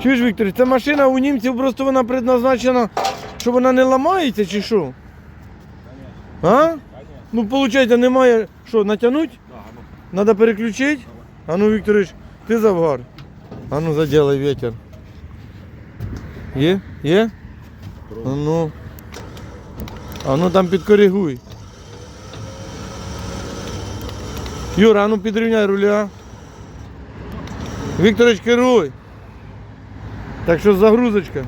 Чуєш, Віктор, ця машина у німців просто вона предназначена, що вона не ламається чи що? А? Ну, виходить, немає що, натягнуть? Надо переключити? А ну, Вікторович, ти завгар. А ну, заделай ветер. Є? Є? А ну. А ну там підкоригуй. Юра, а ну підрівняй руля. Вікторович, керуй. Так що загрузочка.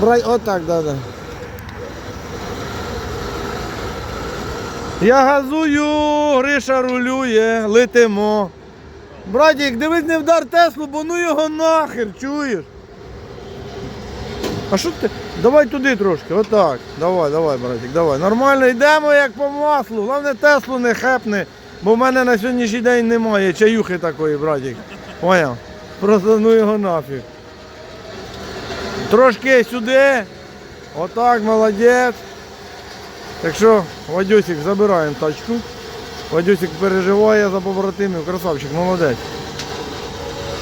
Брай, отак, да, да. Я газую, Гриша рулює, летимо. Братік, дивись, не вдар Теслу, бо ну його нахер, чуєш? А що ти? Давай туди трошки, отак. Давай, давай, братик, давай. Нормально йдемо як по маслу. Головне Теслу не хепни, бо в мене на сьогоднішній день немає чаюхи такої, братик. Поняв? Просто ну його нафіг. Трошки сюди. Отак, молодець. Так що, Вадюсик, забираємо тачку. Вадюсик переживає за побратимів, красавчик, молодець.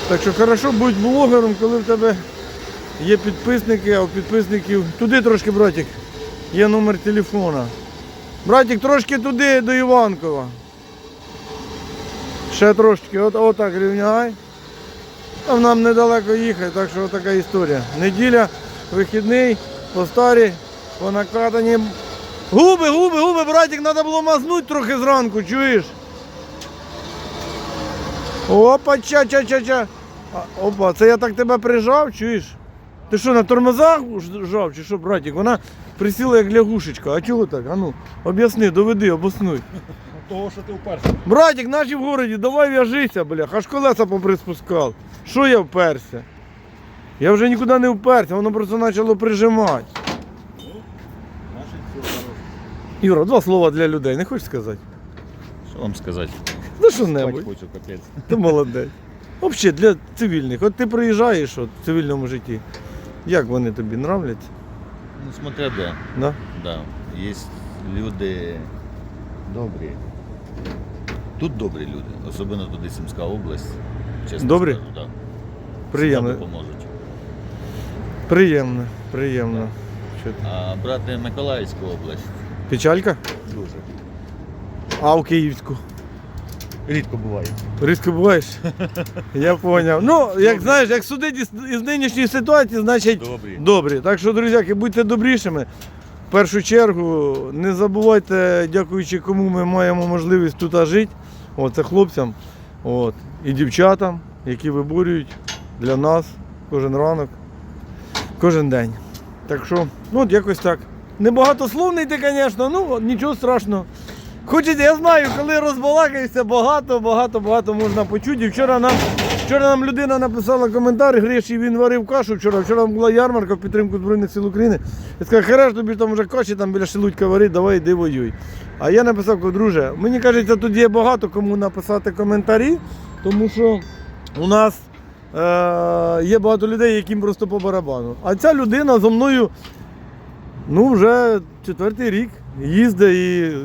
Так що хорошо будь блогером, коли в тебе є підписники, а у підписників туди трошки, братик, є номер телефона. Братик, трошки туди до Іванкова. Ще трошки, от, отак рівняй. Там нам недалеко їхати, так що така історія. Неділя, вихідний, по старі, по накатані. Губи, губи, губи, братик, треба було мазнути трохи зранку, чуєш? Опа, ча, ча, ча, ча. Опа, це я так тебе прижав, чуєш? Ти що, на тормозах жав, чи що, братик? Вона присіла як лягушечка. А чого так? А ну, об'ясни, доведи, обоснуй. Того, що ти вперше. Братик, наші в городі, давай в'яжися, бля, аж колеса поприспускав. Що я вперся? Я вже нікуди не вперся, воно просто почало прижимати. Наші все хороше. Юра, два слова для людей, не хочеш сказати? Що вам сказати? Ну що Спать небудь, хочу, капець. ти молодець. Взагалі для цивільних. От ти приїжджаєш от, в цивільному житті. Як вони тобі нравляться? Ну, смотря де. Да? Да. Є люди добрі. Тут добрі люди, особливо туди Сімська область. Чесно Добрі? скажу, да. Приємно. Всегда допоможуть. Приємно, приємно. Що? А брати Миколаївську область Печалька? дуже. А у Київську. Рідко буває. Різко буваєш? Я зрозумів. Ну, як знаєш, як судити із, із нинішньої ситуації, значить Добрі. добрі. Так що, друзяки, будьте добрішими. В першу чергу, не забувайте, дякуючи кому ми маємо можливість тут жити. О, це хлопцям от, і дівчатам, які виборюють для нас кожен ранок, кожен день. Так що, ну от якось так. Небагатословний ти, звісно, ну нічого страшного. Хочете, я знаю, коли розбалакаєшся, багато, багато, багато можна почути. І Вчора нам, вчора нам людина написала коментар, Гриші, він варив кашу вчора. Вчора була ярмарка в підтримку Збройних сил України. Я сказав, хереш тобі там вже каші там біля Шелудька варить, давай йди воюй. А я написав, друже, мені кажеться, тут є багато кому написати коментарі, тому що у нас е- є багато людей, яким просто по барабану. А ця людина зо мною Ну, вже четвертий рік їздить і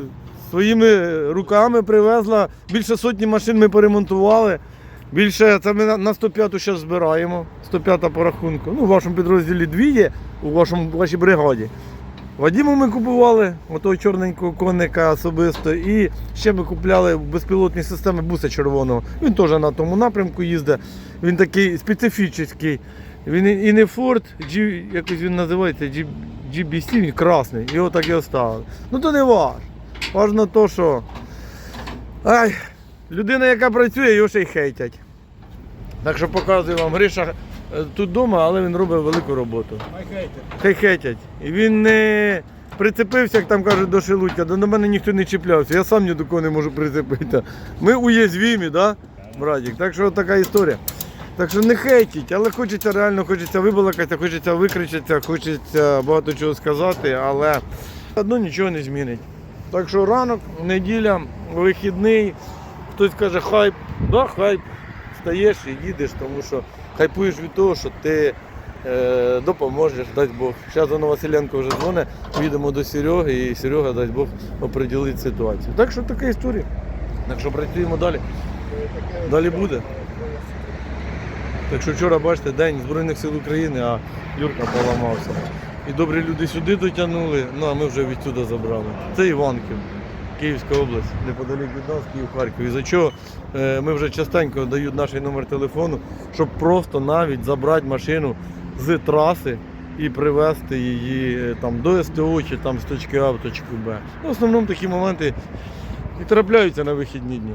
своїми руками привезла. Більше сотні машин ми поремонтували. Більше це ми на- на 105-ту зараз збираємо. 105-та по рахунку. Ну, в вашому підрозділі дві є, у вашому, вашій бригаді. Вадіму ми купували, отого чорненького коника особисто. І ще ми купляли безпілотні системи буса червоного. Він теж на тому напрямку їздить. Він такий специфічний. Він і не Ford, якось він називається G, GBC, він красний. Його так і оставили. Ну то не важ. Важно то, що ай, людина, яка працює, його ще й хейтять. Так що показую вам Гриша е, тут вдома, але він робить велику роботу. Хай хейтять. І він не прицепився, як там кажуть, до шелудька, до мене ніхто не чіплявся. Я сам ні до кого не можу прицепити. Ми уязвімі, да, братик? Так що така історія. Так що не хейтіть, але хочеться реально, хочеться вибалакатися, хочеться викричатися, хочеться багато чого сказати, але одно нічого не змінить. Так що ранок, неділя, вихідний, хтось каже хайп, да, хайп. Стаєш і їдеш, тому що хайпуєш від того, що ти е, допоможеш, дасть Бог. Зараз Анна Василенко вже дзвонить, поїдемо до Сереги і Серега, дасть Бог, оприділить ситуацію. Так що така історія. Так що працюємо далі. Далі буде. Так що вчора, бачите, День Збройних сил України, а Юрка поламався. І добрі люди сюди дотягнули, ну а ми вже відсюди забрали. Це Іванків, Київська область, неподалік від нас, Київ Харків. І за чого е, ми вже частенько дають наш номер телефону, щоб просто навіть забрати машину з траси і привезти її е, там до СТО чи там з точки А в точку Б. Ну, в основному такі моменти і трапляються на вихідні дні.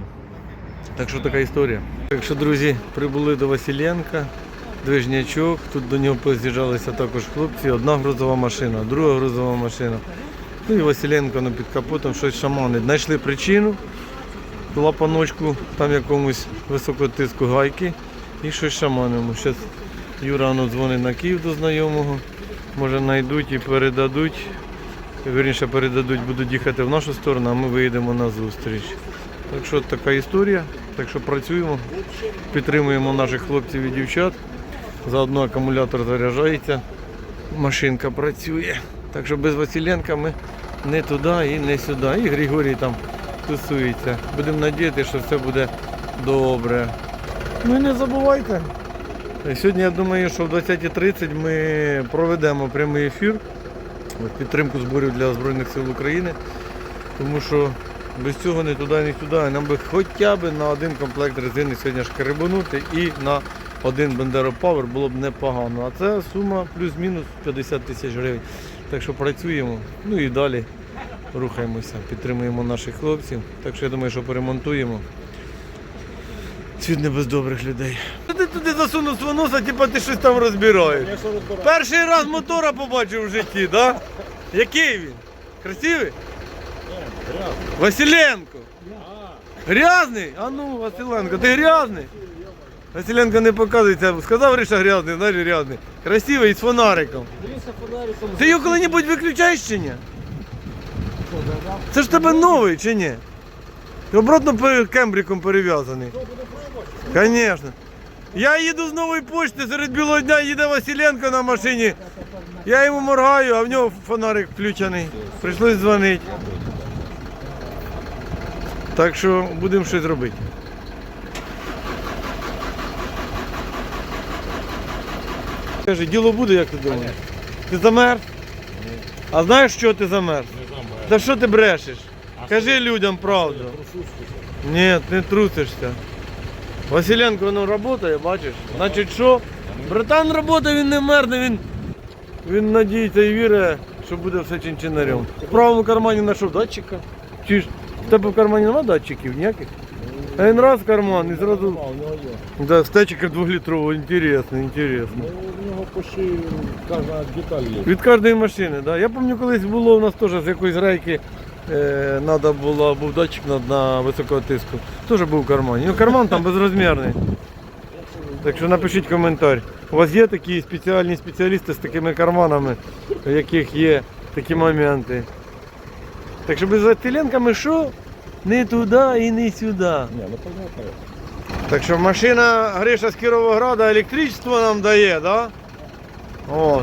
Так що така історія. Так що, друзі, прибули до Василенка, движнячок. Тут до нього поз'їжджалися також хлопці. Одна грузова машина, друга грузова машина. Ну і Василенко ну, під капотом щось шаманить. Знайшли причину, лапаночку там якомусь високого тиску гайки і щось шаманимо. Зараз Юра воно дзвонить на Київ до знайомого. Може знайдуть і передадуть. Вірніше передадуть, будуть їхати в нашу сторону, а ми виїдемо на зустріч. Так що така історія. Так що працюємо, підтримуємо наших хлопців і дівчат. Заодно акумулятор заряджається, машинка працює. Так що без Василенка ми не туди і не сюди. І Григорій там тусується. Будемо надіятися, що все буде добре. Ну і не забувайте. Сьогодні я думаю, що в 20.30 ми проведемо прямий ефір в підтримку зборів для Збройних сил України. Тому що без цього не туди, не сюди. Нам би хоча б на один комплект резини сьогодні шкарибанути і на один Бендеро Power було б непогано. А це сума плюс-мінус 50 тисяч гривень. Так що працюємо. Ну і далі рухаємося, підтримуємо наших хлопців. Так що я думаю, що поремонтуємо. Світ не без добрих людей. Ти туди засунув свого носа, типа ти щось там розбираєш. Перший раз мотора побачив в житті, так? Да? Який він? Красивий? Василенко. Грязний? А ну, Василенко, ти грязний? Василенко не показується. Сказав Риша грязний, знаєш грязний. Красивий з фонариком. Ти його коли-небудь виключаєш чи ні? Це ж тебе новий чи ні? Ти обратно кембриком перев'язаний. Звісно. Я їду з нової почти, серед білого дня їде Василенко на машині. Я йому моргаю, а в нього фонарик включений. Прийшлось дзвонити. Так що будемо щось робити. Скажи, діло буде, як ти думаєш? Ти замерз? А знаєш, що ти замерз? Та що ти брешеш? Кажи людям правду. Ні, не трусишся. Василенко воно працює, бачиш? Значить що? Братан працює, він не мерне, він, він надіється і вірить, що буде все чинчинарем. В правому кармані знайшов датчика. Чи ж в тебе в кармані немає датчиків ніяких? А він раз в карман і зразу. Да, стечика двохлітрового, інтересно, інтересно. У почти кожна деталь є. Від кожної машини, да. Я пам'ятаю, колись було у нас теж з якоїсь рейки е, надо було, був датчик на, на високого тиску. Теж був в кармані. Ну карман там безрозмірний. Так що напишіть коментар. У вас є такі спеціальні спеціалісти з такими карманами, в яких є такі моменти. Так що без Василенка що? Не туди і не сюди. Ні, ну понятно. Так що машина Гриша з Кіровограда електричество нам дає, да? О,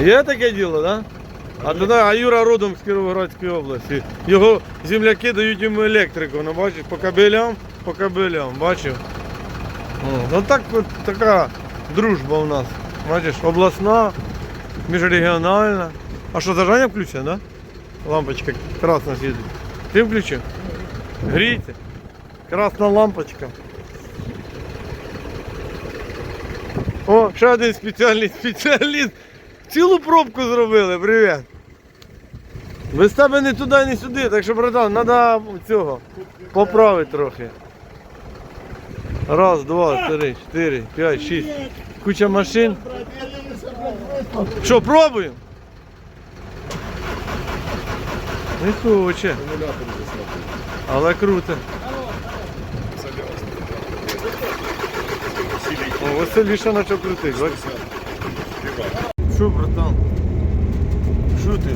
Є таке діло, так? Да? А туди, а Юра родом з Кіровоградської області. Його земляки дають йому електрику, ну бачиш, по кабелям, по кабелям, бачив? О, ну так от така дружба у нас. Бачиш, обласна, міжрегіональна. А що, зажання включено, да? Лампочка красна світить. Ти включив? Грійте. Красна лампочка. О, ще один спеціальний спеціаліст. Цілу пробку зробили, привіт. Без тебе не туди, не сюди, так що, братан, треба цього поправити трохи. Раз, два, три, чотири, п'ять, шість. Куча машин. Що, пробуємо? Не хоче, але круто. О, веселіше почав крутити, бачиш? Що, братан? Що ти?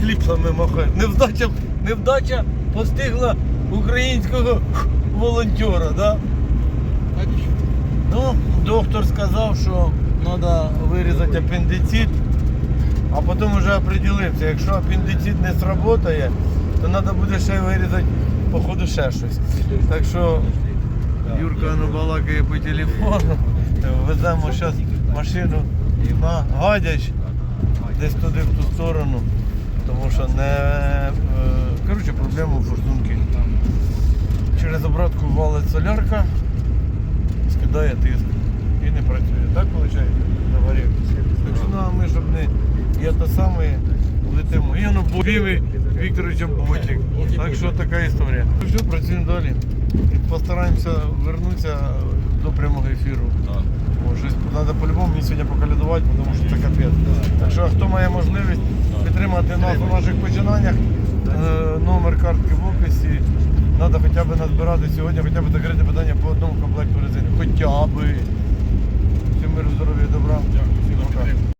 Кліпсами махаєш. Невдача, невдача постигла українського волонтера, да? Ну, доктор сказав, що треба вирізати апендицит, а потім вже определився, якщо апендицит не сработає, то треба буде ще вирізати, походу, ще щось. Так що Юрка ну, балакає по телефону. Веземо зараз машину на Гадяч, десь туди в ту сторону. Тому що не. е, Коротше, проблема в форсунки. Через обратку валить солярка, скидає тиск і не працює. Так виходить? На. Так що ну, ми щоб не. Я то саме летимо. І воно Віві Вікторовича Ботик. Так що така історія. Ну Все, працюємо далі. І постараємося вернутися до прямого ефіру. О, щось треба по-любому мені сьогодні покалядувати, тому що це капець. Так що хто має можливість підтримати нас у наших починаннях, е, номер картки в описі. Треба хоча б назбирати сьогодні, хоча б закрити питання по одному комплекту резини. Хоча б. Всім миру, здоров'я, і добра. Пока.